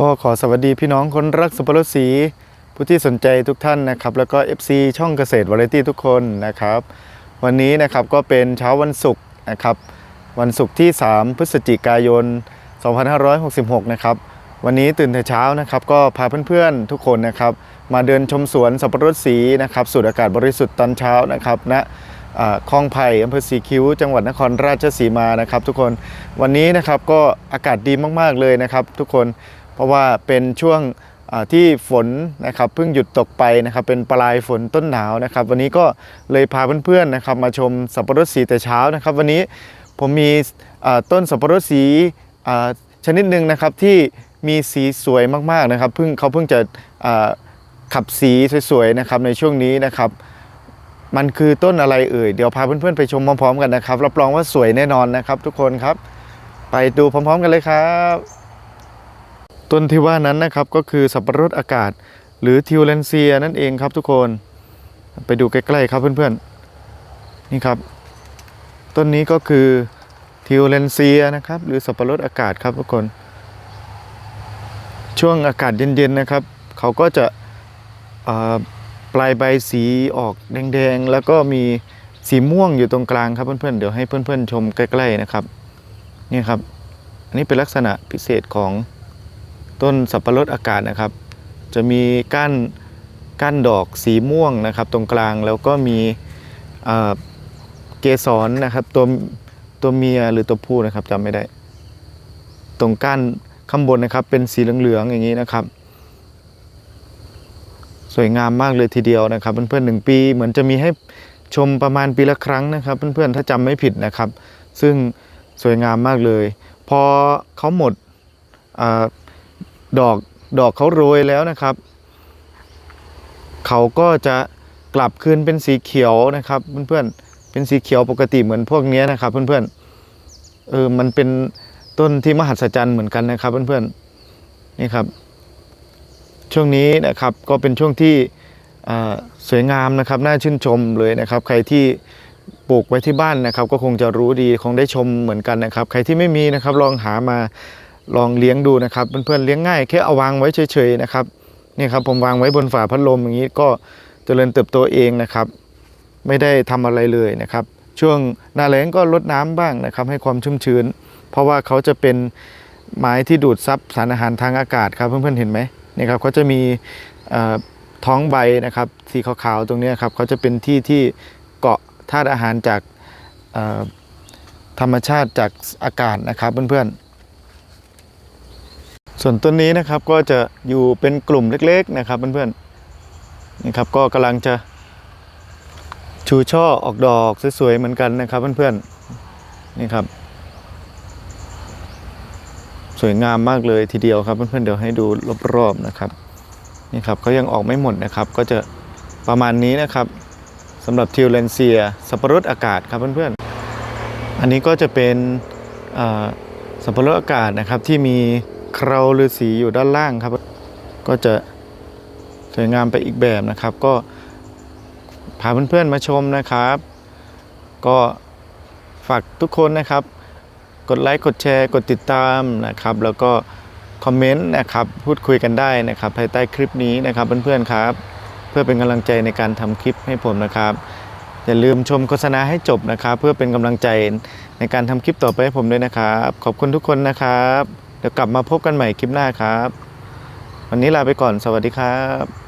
ก็ขอสวัสดีพี่น้องคนรักสับปะรดสี ผู้ที่สนใจทุกท่านนะครับ แล้วก็ FC ช่องเกษตรวาไรตี้ทุกคนนะครับ วันนี้นะครับก็เป็นเช้าวันศุกร์นะครับ วันศุกร์ที่ 3 พฤศจิกายน 2566 นะครับ วันนี้ตื่นแต่เช้านะครับ ก็พาเพื่อนๆทุกคนนะครับ มาเดินชมสวนสับปะรดสีนะครับสูดอากาศบริสุทธิ์ตอนเช้านะครับณอ่าคลองไผ่อำเภอสีคิ้ว จังหวัดนครราชสีมานะครับ ทุกคนวันนี้นะครับก็อากาศดีมากๆเลยนะครับ ทุกคน เพราะว่าเป็นช่วงที่ฝนนะครับเพิ่งหยุดตกไปนะครับเป็นปลายฝนต้นหนาวนะครับ วันนี้ก็เลยพาเพื่อนๆนะครับมาชมสับปะรดสีแต่เช้านะครับ วันนี้ผมมีต้นสับปะรดสีชนิดหนึ่งนะครับที่มีสีสวยมากๆนะครับเพิ่งเขาเพิ่งจะขับสีสวยๆนะครับในช่วงนี้นะครับ มันคือต้นอะไรเอ่ยเดี๋ยวพาเพื่อนๆไปชมพร้อมๆกันนะครับรับรองว่าสวยแน่นอนนะครับ ทุกคนครับ ไปดูพร้อม ๆ กันเลยครับ ต้นที่ว่านั้นนะครับก็คือสับปะรดอากาศ หรือทิวเลนเซียนั่นเองครับทุกคนไปดูใกล้ๆครับเพื่อนๆนี่ครับ ต้นนี้ก็คือทิวเลนเซียนะครับ หรือสับปะรดอากาศครับทุกคน ช่วงอากาศเย็นๆนะครับ เขาก็จะปลายใบสีออกแดงๆ แล้วก็มีสีม่วงอยู่ตรงกลางครับเพื่อนๆเดี๋ยวให้เพื่อนๆชมใกล้ ๆนะครับนี่ครับ อันนี้เป็นลักษณะพิเศษของ ต้นสับปะรดอากาศนะครับ จะมีก้านก้านดอกสีม่วงนะครับ ตรงกลางแล้วก็มีเกสรนะครับตัวตัวเมียหรือตัวผู้นะครับจำไม่ได้ ตรงก้านข้างบนนะครับเป็นสีเหลืองๆอย่างนี้นะครับ สวยงามมากเลยทีเดียวนะครับเพื่อนๆหนึ่งปีเหมือนจะมีให้ชมประมาณปีละครั้งนะครับ เพื่อนๆถ้าจำไม่ผิดนะครับ ซึ่งสวยงามมากเลย พอเขาหมดอา ดอกดอกเขาโรยแล้วนะครับ เขาก็จะกลับคืนเป็นสีเขียวนะครับ เพื่อนๆเป็นสีเขียวปกติเหมือนพวกนี้นะครับ เพื่อนๆเออมันเป็นต้นที่มหัศจรรย์เหมือนกันนะครับ เพื่อนๆนี่ครับช่วงนี้นะครับก็เป็นช่วงที่สวยงามนะครับน่าชื่นชมเลยนะครับ ใครที่ปลูกไว้ที่บ้านนะครับ ก็คงจะรู้ดีคงได้ชมเหมือนกันนะครับ ใครที่ไม่มีนะครับลองหามา ลองเลี้ยงดูนะครับเพื่อนๆเลี้ยงง่ายแค่เอาวางไว้เฉยๆนะครับนี่ครับผมวางไว้บนฝาพัดลมอย่างนี้ก็เจริญเติบโตเองนะครับ ไม่ได้ทำอะไรเลยนะครับ ช่วงหน้าแล้งก็ลดน้ำบ้างนะครับ ให้ความชุ่มชื้น เพราะว่าเขาจะเป็นไม้ที่ดูดซับสารอาหารทางอากาศครับเพื่อนๆเห็นไหมนี่ครับเขาจะมีท้องใบนะครับสีขาวๆตรงนี้ครับเขาจะเป็นที่ที่เกาะธาตุอาหารจากธรรมชาติจากอากาศนะครับเพื่อนๆ ส่วนต้นนี้นะครับก็จะอยู่เป็นกลุ่มเล็กๆนะครับเพื่อนๆนี่ครับก็กำลังจะชูช่อออกดอกสวยๆเหมือนกันนะครับเพื่อนๆนี่ครับสวยงามมากเลยทีเดียวครับเพื่อนๆเดี๋ยวให้ดูรอบๆนะครับนี่ครับเขายังออกไม่หมดนะครับ ก็จะประมาณนี้นะครับสำหรับทิวเลนเซียสับปะรดอากาศครับเพื่อนๆอันนี้ก็จะเป็นอ่าสับปะรดอากาศนะครับที่มี เคราฤาษีอยู่ด้านล่างครับ ก็จะสวยงามไปอีกแบบนะครับ ก็พาเพื่อนๆมาชมนะครับ ก็ฝากทุกคนนะครับ กดไลค์กดแชร์ กดติดตามนะครับ แล้วก็คอมเมนต์นะครับพูดคุยกันได้นะครับ ภายใต้คลิปนี้นะครับเพื่อนๆครับ เพื่อเป็นกำลังใจในการทำคลิปให้ผมนะครับอย่าลืมชมโฆษณาให้จบนะครับ เพื่อเป็นกำลังใจในการทำคลิปต่อไปให้ผมด้วยนะครับ ขอบคุณทุกคนนะครับ ดี๋ยวกลับมาพบกันใหม่คลิปหน้าครับ วันนี้ลาไปก่อนสวัสดีครับ